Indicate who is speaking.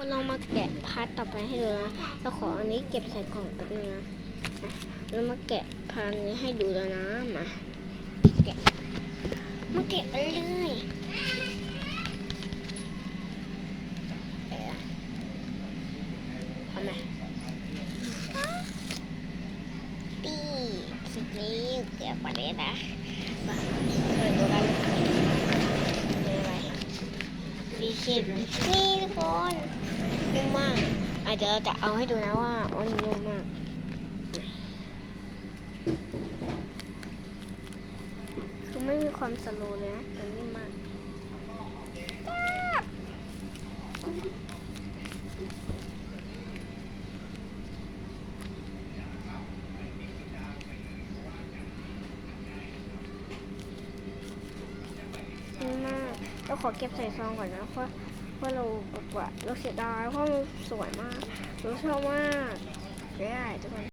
Speaker 1: คนลองมาแกะพาร์ทต่อไปให้ดูนะเราขออันนี้เก็บใส่กล่องแป๊บนึงนะอะเรามาแกะพาร์ทนี้ให้ดูแล้วนะมาแกะมาแกะกันเลยเอ่อเอาไหมตีคลิปนี้เกี่ยวกับนี้นะมาเปิดดูกันเป็นอะไรดีคิดนี่ทุกคนนุ่มมากอาจจะ เดี๋ยวเราจะเอาให้ดูนะว่ามันนุ่มมาก คือไม่มีความสโลว์เลยนะแต่นิ่มมากนิ่มมากเราขอเก็บใส่ซองก่อนนะเพราะ เพราะเราแบบว่าเราเสียดายเพราะมันสวยมากเราชอบมากได้ทุกคน